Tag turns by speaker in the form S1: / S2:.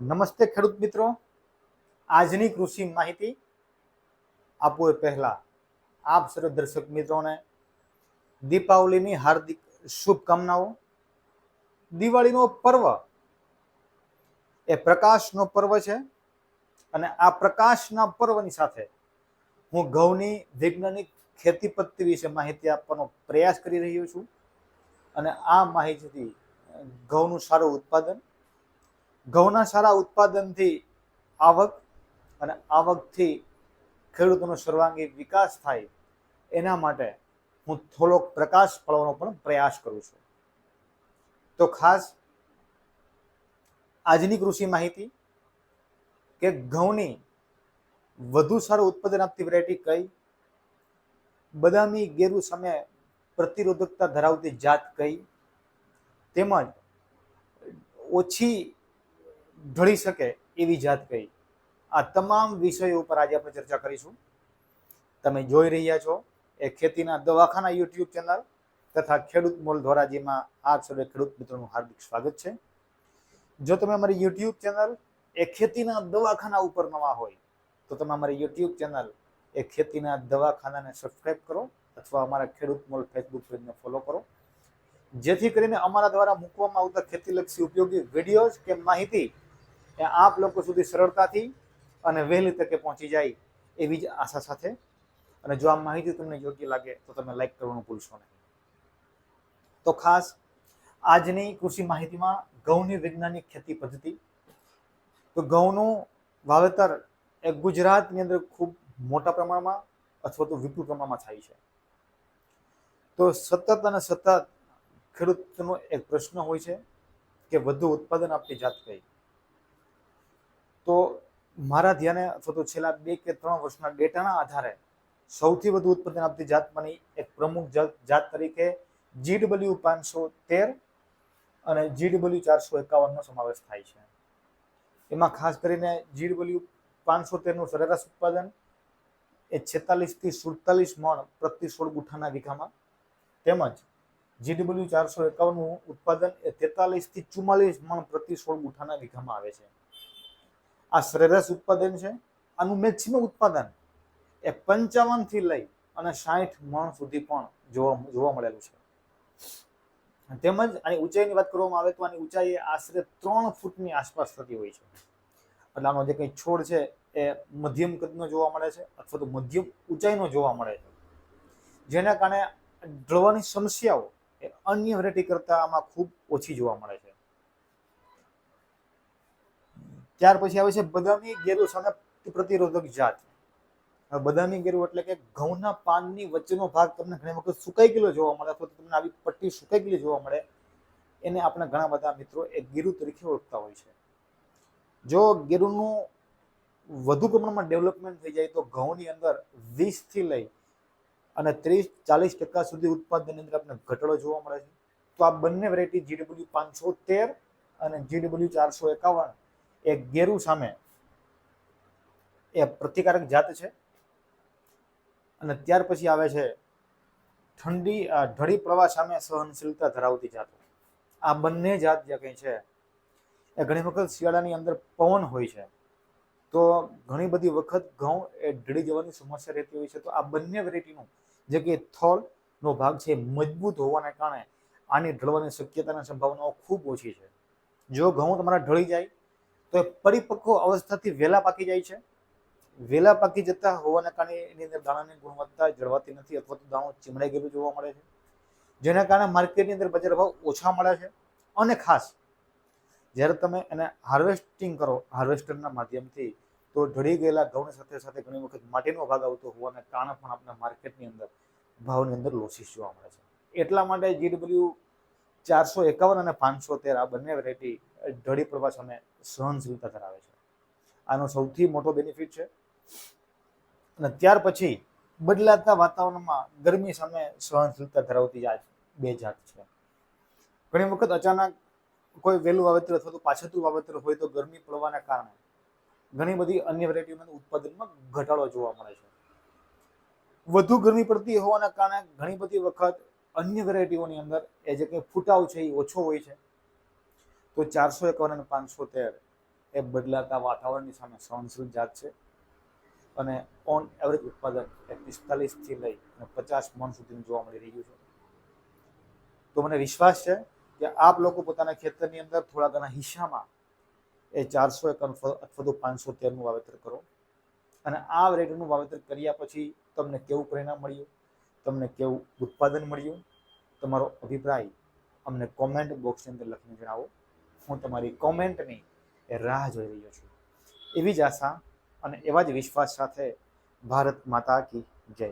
S1: નમસ્તે ખેડૂત મિત્રો. આજની કૃષિ માહિતી આપો એ પહેલાં આપ સર્વ દર્શક મિત્રોને દીપાવલીની હાર્દિક શુભકામનાઓ. દિવાળીનો પર્વ એ પ્રકાશનો પર્વ છે અને આ પ્રકાશના પર્વની સાથે હું ઘઉંની વૈજ્ઞાનિક ખેતી પદ્ધતિ વિશે માહિતી આપવાનો પ્રયાસ કરી રહ્યો છું અને આ માહિતીથી ઘઉંનું સારું ઉત્પાદન ઘઉંના સારા ઉત્પાદનથી આવક અને આવકથી ખેડૂતોનો સર્વાંગી વિકાસ થાય એના માટે હું થોડોક પ્રકાશ પાડવાનો પણ પ્રયાસ કરું છું. તો ખાસ આજની કૃષિ માહિતી કે ઘઉંની વધુ સારું ઉત્પાદન આપતી વેરાયટી કઈ? બદામી ગેરુ સામે પ્રતિરોધકતા ધરાવતી જાત કઈ? તેમજ ઓછી ઢળી શકે એવી જાત કહી આ તમામ વિષયો ઉપર આજે આપણે ચર્ચા કરીશું. તમે જોઈ રહ્યા છો એ ખેતીના દવાખાના યુટ્યુબ ચેનલ તથા ખેડૂત મોલ ધોરાજીમાં આપ સૌ ખેડૂત મિત્રોનું હાર્દિક સ્વાગત છે. જો તમે અમારી યુટ્યુબ ચેનલ એ ખેતીના દવાખાના ઉપર નવા હોય, તો તમે અમારી યુટ્યુબ ચેનલ એ ખેતીના દવાખાનાને સબસ્ક્રાઇબ કરો અથવા અમારા ખેડૂત મોલ ફેસબુક પેજને ફોલો કરો. જેથી કરીને અમારા દ્વારા મૂકવામાં આવતા ખેતીલક્ષી ઉપયોગી વિડીયોઝ કે માહિતી એ આપ લોકો સુધી સરળતાથી અને વહેલી તકે પહોંચી જાય એવી જ આશા સાથે. અને જો આ માહિતી તમને યોગ્ય લાગે તો તમે લાઈક કરવાનું ભૂલશો નહીં. તો ખાસ આજની કૃષિ માહિતીમાં ઘઉંની વૈજ્ઞાનિક ખેતી પદ્ધતિ. તો ઘઉંનું વાવેતર એ ગુજરાતની અંદર ખૂબ મોટા પ્રમાણમાં અથવા તો વિપુલ પ્રમાણમાં થાય છે. તો સતત અને સતત ખેડૂતનો એક પ્રશ્ન હોય છે કે વધુ ઉત્પાદન આપતી જાત કઈ? તો મારા ધ્યાને અથવા તો છેલ્લા બે કે ત્રણ વર્ષના ડેટાના આધારે સૌથી વધુ ઉત્પાદન આપતી જાતમાંની એક પ્રમુખ જાત તરીકે જીડબલ્યુ પાંચસો તેર અને જીડબલ્યુ ચારસો એકાવનનો સમાવેશ થાય છે. એમાં ખાસ કરીને જીડબલ્યુ પાંચસો તેરનું સરેરાશ ઉત્પાદન એ છેતાલીસથી સુડતાલીસ મણ પ્રતિ સોળ ગુઠાના વીઘામાં. તેમજ જીડબલ્યુ ચારસો એકાવનનું ઉત્પાદન એ તેતાલીસથી ચુમ્માલીસ મણ પ્રતિ સોળ ગુઠાના વીઘામાં આવે છે. આ સરેરાશ ઉત્પાદન છે. આનું મેક્સિમમ ઉત્પાદન એ પંચાવનથી લઈ અને સાઠ મણ સુધી પણ જોવા જોવા મળેલું છે. તેમજ આની ઊંચાઈની વાત કરવામાં આવે તો આની ઊંચાઈ આશરે ત્રણ ફૂટની આસપાસ થતી હોય છે. એટલે આનો જે કંઈ છોડ છે એ મધ્યમ કદનો જોવા મળે છે અથવા તો મધ્યમ ઊંચાઈનો જોવા મળે છે. જેના કારણે ડળવાની સમસ્યાઓ એ અન્ય વેરાયટી કરતાં આમાં ખૂબ ઓછી જોવા મળે છે. ત્યાર પછી આવે છે બદામી ગેરુ સામે પ્રતિરોધક જાત. બદામી ગેરુ એટલે કે ઘઉંના પાનની વચ્ચેનો ભાગ તમને ઘણી વખત સુકાઈ ગયેલો જોવા મળે અથવા તમને આવી પટ્ટી સુકાઈ ગયેલી જોવા મળે, એને આપણે ઘણા બધા મિત્રો એ ગીરુ તરીકે ઓળખતા હોય છે. જો ગીરુનું વધુ પ્રમાણમાં ડેવલપમેન્ટ થઈ જાય તો ઘઉંની અંદર વીસથી લઈ અને ત્રીસ, ચાલીસ ટકા સુધી ઉત્પાદનની અંદર આપણે ઘટાડો જોવા મળે છે. તો આ બંને વેરાયટી જીડબલ્યુ પાંચસો તેર અને જીડબલ્યુ ચારસો એકાવન એ ગેરુ સામે એ પ્રતિકારક જાત છે. અને ત્યાર પછી આવે છે ઠંડી ઢળી પ્રવાહ સામે સહનશીલતા ધરાવતી જાતો. આ બંને જાત જે કંઈ છે, એ ઘણી વખત શિયાળાની અંદર પવન હોય છે. તો ઘણી બધી વખત ઘઉં એ ઢળી જવાની સમસ્યા રહેતી હોય છે. તો આ બંને વેરાયટીનું જે કે થળનો ભાગ છે મજબૂત હોવાને કારણે આની ઢળવાની શક્યતાની સંભાવનાઓ ખૂબ ઓછી છે. જો ઘઉં તમારા ઢળી જાય તો એ પરિપક્વ અવસ્થાથી વહેલા પાકી જાય છે. વહેલા પાકી જતા હોવાના કારણે એની અંદર દાણાની ગુણવત્તા જળવાતી નથી અથવા તો દાણો ચીમડાઈ ગયેલું જોવા મળે છે. જેના કારણે માર્કેટની અંદર બજાર ભાવ ઓછા મળે છે અને ખાસ જ્યારે તમે એને હાર્વેસ્ટિંગ કરો, હાર્વેસ્ટરના માધ્યમથી, તો ઢળી ગયેલા ઘઉંની સાથે સાથે ઘણી વખત માટીનો ભાગ આવતો હોવાને કારણે પણ આપણા માર્કેટની અંદર ભાવની અંદર લોસીસ જોવા મળે છે. એટલા માટે જીડબલ્યુ ચારસો એકાવન અને પાંચસો તેર આ બંને વેરાયટી ઢળી પ્રવાહ સામે સહનશીલતા ધરાવે છે. આનો સૌથી મોટો બેનિફિટ છે. અને ત્યાર પછી બદલાતા વાતાવરણમાં ગરમી સામે સહનશીલતા ધરાવતી જાત બે જાત છે. ઘણી વખત અચાનક કોઈ વહેલું વાવેતર અથવા તો પાછળતું વાવેતર હોય તો ગરમી પડવાના કારણે ઘણી બધી અન્ય વેરાયટીઓના ઉત્પાદનમાં ઘટાડો જોવા મળે છે. વધુ ગરમી પડતી હોવાના કારણે ઘણી બધી વખત અન્ય વેરાયટીઓની અંદર એ જે કંઈ ફૂટાવ છે એ ઓછો હોય છે. તો ચારસો એકાવન અને પાંચસો તેર એ બદલાતા વાતાવરણની સામે સહનશીલ જાત છે. અને ઓન એવરેજ ઉત્પાદન એ પિસ્તાલીસથી લઈ અને પચાસ મણ સુધીનું જોવા મળી રહ્યું છે. તો મને વિશ્વાસ છે કે આપ લોકો પોતાના ખેતરની અંદર થોડા ઘણા હિસ્સામાં એ ચારસો એકર અથવા તો પાંચસો તેરનું વાવેતર કરો. અને આ વેરાયટીનું વાવેતર કર્યા પછી તમને કેવું પરિણામ મળ્યું? તમને કેવું ઉત્પાદન મળ્યું? તમારો અભિપ્રાય અમને કોમેન્ટ બોક્સની અંદર લખીને જણાવો. હું તમારી કોમેન્ટની રાહ જોઈ રહ્યો છું. એવી જ આશા અને એવા જ વિશ્વાસ સાથે ભારત માતા કી જય.